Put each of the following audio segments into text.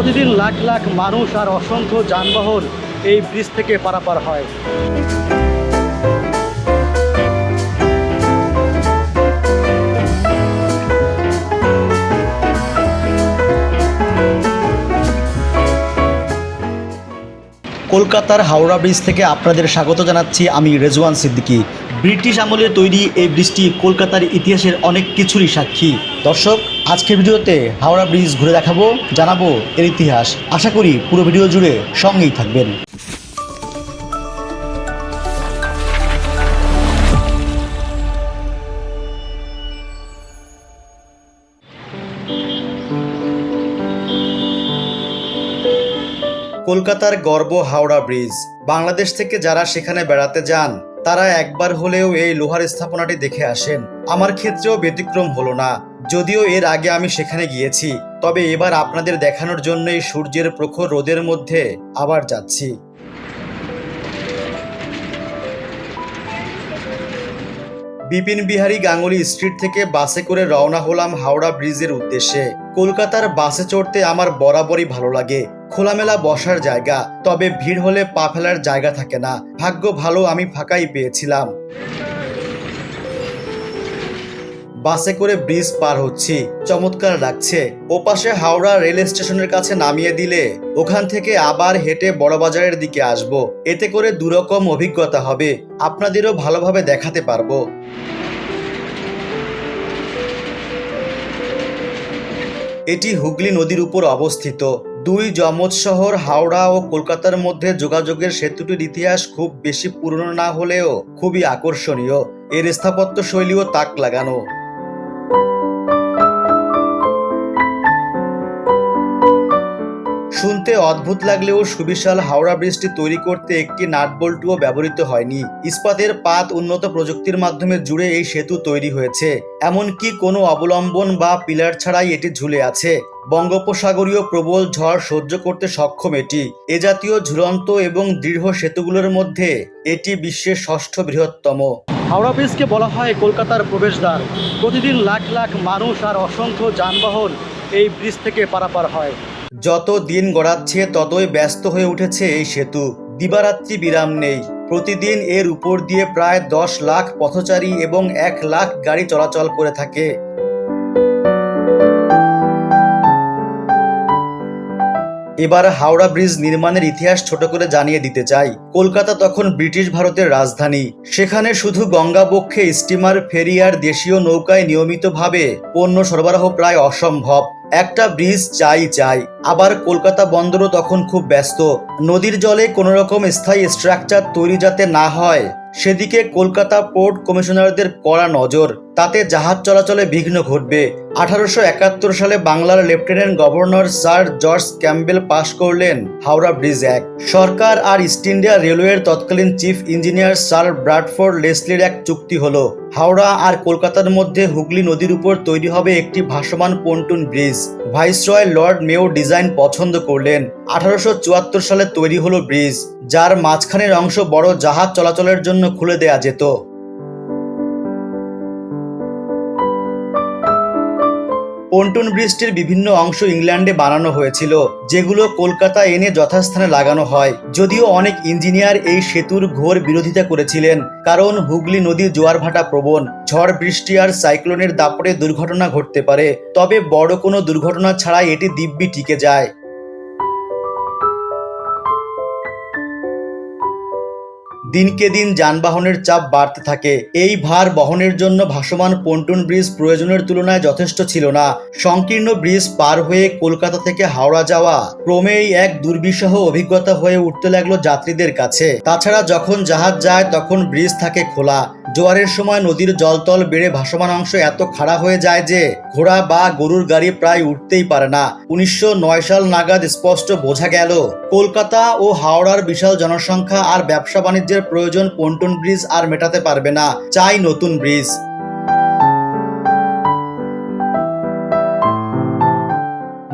প্রতিদিন লাখ লাখ মানুষ আর অসংখ্য যানবাহন এই ব্রিজ থেকে পারাপার হয়। কলকাতার হাওড়া ব্রিজ থেকে আপনাদের স্বাগত জানাচ্ছি আমি রেজওয়ান সিদ্দিকি। ব্রিটিশ আমলে তৈরি এই ব্রিজটি কলকাতার ইতিহাসের অনেক কিছুরই সাক্ষী। দর্শক, আজকের ভিডিওতে হাওড়া ব্রিজ ঘুরে দেখাবো, জানাব এর ইতিহাস। আশা করি পুরো ভিডিও জুড়ে সঙ্গেই থাকবেন। কলকাতার গর্ব হাওড়া ব্রিজ। বাংলাদেশ থেকে যারা সেখানে বেড়াতে যান, তারা একবার হলেও এই লোহার স্থাপনাটি দেখে আসেন। আমার ক্ষেত্রেও ব্যতিক্রম হলো না, যদিও এর আগে আমি সেখানে গিয়েছি, তবে এবার আপনাদের দেখানোর জন্যই সূর্যের প্রখর রোদের মধ্যে আবার যাচ্ছি। বিপিন বিহারী গাঙ্গুলি স্ট্রিট থেকে বাসে করে রওনা হলাম হাওড়া ব্রিজের উদ্দেশ্যে। কলকাতার বাসে চড়তে আমার বরাবরই ভালো লাগে। খোলামেলা বসার জায়গা, তবে ভিড় হলে পা ফেলার জায়গা থাকে না। ভাগ্য ভালো আমি ফাঁকাই পেয়েছিলাম। বাসে করে ব্রিজ পার হচ্ছি। চমৎকার লাগছে। ওপাশে হাওড়া রেল স্টেশনের কাছে নামিয়ে দিলে, ওখান থেকে আবার হেঁটে বড়বাজারের দিকে আসব। এতে করে দুরকম অভিজ্ঞতা হবে। আপনাদেরও ভালোভাবে দেখাতে পারব। এটি হুগলি নদীর উপর অবস্থিত। দুই যমজ শহর, হাওড়া ও কলকাতার মধ্যে যোগাযোগের সেতুটির ইতিহাস খুব বেশি পুরনো না হলেও খুবই আকর্ষণীয়। এর স্থাপত্য শৈলীও তাক লাগানো। শুনতে অদ্ভুত লাগলেও সুবিশাল হাওড়া ব্রিজটি তৈরি করতে একটি নাটবল্টুও ব্যবহৃত হয়নি। ইস্পাতের পাত উন্নত প্রযুক্তির মাধ্যমে জুড়ে এই সেতু তৈরি হয়েছে। এমনকি কোনো অবলম্বন বা পিলার ছাড়াই এটি ঝুলে আছে। বঙ্গোপসাগরীয় প্রবল ঝড় সহ্য করতে সক্ষম এটি। এ জাতীয় ঝুলন্ত এবং দৃঢ় সেতুগুলোর মধ্যে এটি বিশ্বের ষষ্ঠ বৃহত্তম। হাওড়া ব্রিজকে বলা হয় কলকাতার প্রবেশদ্বার। প্রতিদিন লাখ লাখ মানুষ আর অসংখ্য যানবাহন এই ব্রিজ থেকে পারাপার হয়। যত দিন গড়াচ্ছে, ততই ব্যস্ত হয়ে উঠেছে এই সেতু। দিবারাত্রি বিরাম নেই। প্রতিদিন এর উপর দিয়ে প্রায় দশ লাখ পথচারী এবং এক লাখ গাড়ি চলাচল করে থাকে। এবার হাওড়া ব্রিজ নির্মাণের ইতিহাস ছোট করে জানিয়ে দিতে চাই। কলকাতা তখন ব্রিটিশ ভারতের রাজধানী। সেখানে শুধু গঙ্গাবক্ষে স্টিমার, ফেরি আর দেশীয় নৌকায় নিয়মিতভাবে পণ্য সরবরাহ প্রায় অসম্ভব। একটা ব্রিজ চাই চাই। আবার কলকাতা বন্দরও তখন খুব ব্যস্ত। নদীর জলে কোনো রকম স্থায়ী স্ট্রাকচার তৈরি যাতে না হয়, সেদিকে কলকাতা পোর্ট কমিশনারদের কড়া নজর। তাতে জাহাজ চলাচলে বিঘ্ন ঘটবে। আঠারোশো একাত্তর সালে বাংলার lieutenant governor sir George Campbell পাশ করলেন হাওড়া ব্রিজ অ্যাক্ট সরকার আর ইস্ট ইন্ডিয়া রেলওয়ের তৎকালীন চিফ ইঞ্জিনিয়ার স্যার ব্রাডফোর্ড লেসলির এক চুক্তি হলো, হাওড়া আর কলকাতার মধ্যে হুগলি নদীর উপর তৈরি হবে একটি ভাসমান pontoon bridge. Viceroy lord Mayo design পছন্দ করলেন। আঠারোশো চুয়াত্তর সালে তৈরি হলো ব্রিজ, যার মাঝখানের অংশ বড় জাহাজ চলাচলের জন্য খুলে দেয়া যেত। পন্টুন ব্রিজটির বিভিন্ন অংশ ইংল্যান্ডে বানানো হয়েছিল, যেগুলো কলকাতা এনে যথাস্থানে লাগানো হয়। যদিও অনেক ইঞ্জিনিয়ার এই সেতুর ঘোর বিরোধিতা করেছিলেন, কারণ হুগলি নদীর জোয়ার ভাটা প্রবণ। ঝড় বৃষ্টি আর সাইক্লোনের দাপটে দুর্ঘটনা ঘটতে পারে, তবে বড় কোনো দুর্ঘটনা ছাড়াই এটি দিব্যি টিকে যায়। দিনকে দিন যানবাহনের চাপ বাড়তে থাকে। এই ভার বহনের জন্য ভাসমান পন্টুন ব্রিজ প্রয়োজনের তুলনায় যথেষ্ট ছিল না। সংকীর্ণ ব্রিজ পার হয়ে কলকাতা থেকে হাওড়া যাওয়া ক্রমেই এক দুর্বিষহ অভিজ্ঞতা হয়ে উঠতে লাগল যাত্রীদের কাছে। তাছাড়া যখন জাহাজ যায়, তখন ব্রিজ থাকে খোলা। জোয়ারের সময় নদীর জলতল বেড়ে ভাসমান অংশ এত খাড়া হয়ে যায় যে ঘোড়া বা গরুর গাড়ি প্রায় উঠতেই পারে না। উনিশশো নয় সাল নাগাদ স্পষ্ট বোঝা গেল, কলকাতা ও হাওড়ার বিশাল জনসংখ্যা আর ব্যবসা বাণিজ্যের প্রয়োজন পন্টুন ব্রিজ আর মেটাতে পারবে না, চাই নতুন ব্রিজ।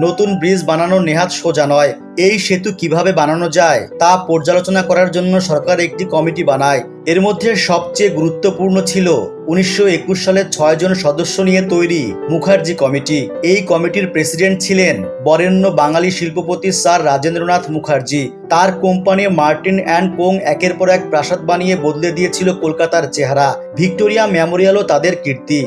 নতুন ব্রিজ বানানো নেহাত সোজা নয়। এই সেতু কীভাবে বানানো যায় তা পর্যালোচনা করার জন্য সরকার একটি কমিটি বানায়। এর মধ্যে সবচেয়ে গুরুত্বপূর্ণ ছিল উনিশশো একুশ সালের ছয় জন সদস্য নিয়ে তৈরি মুখার্জি কমিটি। এই কমিটির প্রেসিডেন্ট ছিলেন বরেণ্য বাঙালি শিল্পপতি স্যার রাজেন্দ্রনাথ মুখার্জি। তার কোম্পানি মার্টিন অ্যান্ড কোং একের পর এক প্রাসাদ বানিয়ে বদলে দিয়েছিল কলকাতার চেহারা। ভিক্টোরিয়া মেমোরিয়ালও তাদের কীর্তি।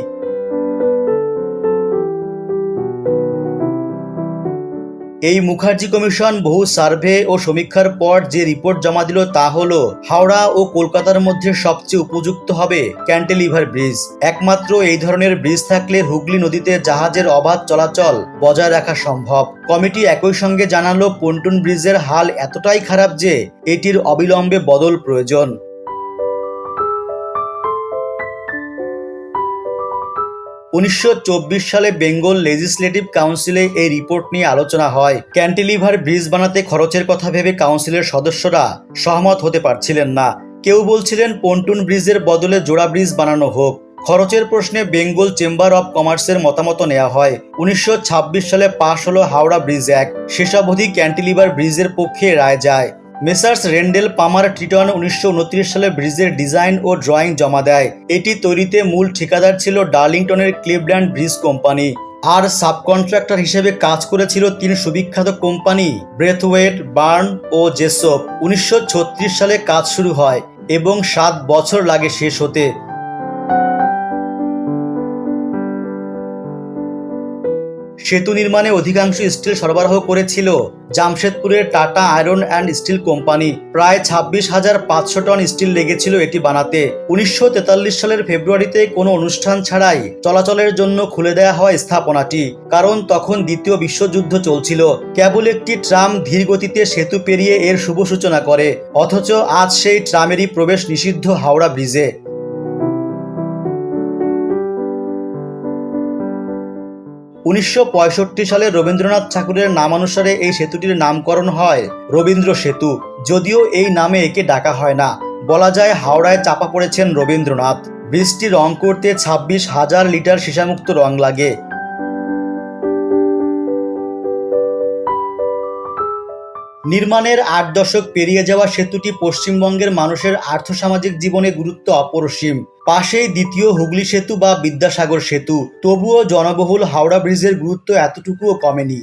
এই মুখার্জি কমিশন বহু সার্ভে ও সমীক্ষার পর যে রিপোর্ট জমা দিল তা হলো, হাওড়া ও কলকাতার মধ্যে সবচেয়ে উপযুক্ত হবে ক্যান্টিলিভার ব্রিজ। একমাত্র এই ধরনের ব্রিজ থাকলে হুগলি নদীতে জাহাজের অবাধ চলাচল বজায় রাখা সম্ভব। কমিটি একই সঙ্গে জানালো, পন্টুন ব্রিজের হাল এতটাই খারাপ যে, এটির অবিলম্বে বদল প্রয়োজন। উনিশশো চব্বিশ সালে বেঙ্গল লেজিসলেটিভ কাউন্সিলে এই রিপোর্ট নিয়ে আলোচনা হয়। ক্যান্টিলিভার ব্রিজ বানাতে খরচের কথা ভেবে কাউন্সিলের সদস্যরা সহমত হতে পারছিলেন না। কেউ বলছিলেন, পন্টুন ব্রিজের বদলে জোড়া ব্রিজ বানানো হোক। খরচের প্রশ্নে বেঙ্গল চেম্বার অব কমার্সের মতামত নেওয়া হয়। উনিশশো ছাব্বিশ সালে পাশ হলো হাওড়া ব্রিজ অ্যাক্ট শেষাবধি ক্যান্টিলিভার ব্রিজের পক্ষে রায় যায়। মেসার্স রেন্ডেল পামার ট্রিটন উনিশশো উনত্রিশ সালে ব্রিজের ডিজাইন ও ড্রয়িং জমা দেয়। এটি তৈরিতে মূল ঠিকাদার ছিল ডার্লিংটনের ক্লিভল্যান্ড ব্রিজ কোম্পানি। আর সাবকন্ট্রাক্টর হিসেবে কাজ করেছিল তিন সুবিখ্যাত কোম্পানি, ব্রেথওয়েট, বার্ন ও জেসপ। উনিশশো ছত্রিশ সালে কাজ শুরু হয় এবং সাত বছর লাগে শেষ হতে। সেতু নির্মাণে অধিকাংশ স্টিল সরবরাহ করেছিল জামশেদপুরের Tata iron and steel company. প্রায় ছাব্বিশ হাজার পাঁচশো টন স্টিল লেগেছিল এটি বানাতে। উনিশশো তেতাল্লিশ সালের ফেব্রুয়ারিতে কোনো অনুষ্ঠান ছাড়াই চলাচলের জন্য খুলে দেয়া হয় স্থাপনাটি, কারণ তখন দ্বিতীয় বিশ্বযুদ্ধ চলছিল। কেবল একটি ট্রাম ধীর গতিতে সেতু পেরিয়ে এর শুভ সূচনা করে, অথচ আজ সেই ট্রামেরই প্রবেশ নিষিদ্ধ হাওড়া ব্রিজে। উনিশশো পঁয়ষট্টি সালে রবীন্দ্রনাথ ঠাকুরের নামানুসারে এই সেতুটির নামকরণ হয় রবীন্দ্র সেতু। যদিও এই নামে একে ডাকা হয় না। বলা যায় হাওড়ায় চাপা পড়েছেন রবীন্দ্রনাথ। ব্রিজটি রং করতে ছাব্বিশ হাজার লিটার সিসামুক্ত রং লাগে। নির্মাণের আট দশক পেরিয়ে যাওয়া সেতুটি পশ্চিমবঙ্গের মানুষের আর্থসামাজিক জীবনে গুরুত্ব অপরসীম। পাশেই দ্বিতীয় হুগলি সেতু বা বিদ্যাসাগর সেতু। তবুও জনবহুল হাওড়া ব্রিজের গুরুত্ব এতটুকুও কমেনি।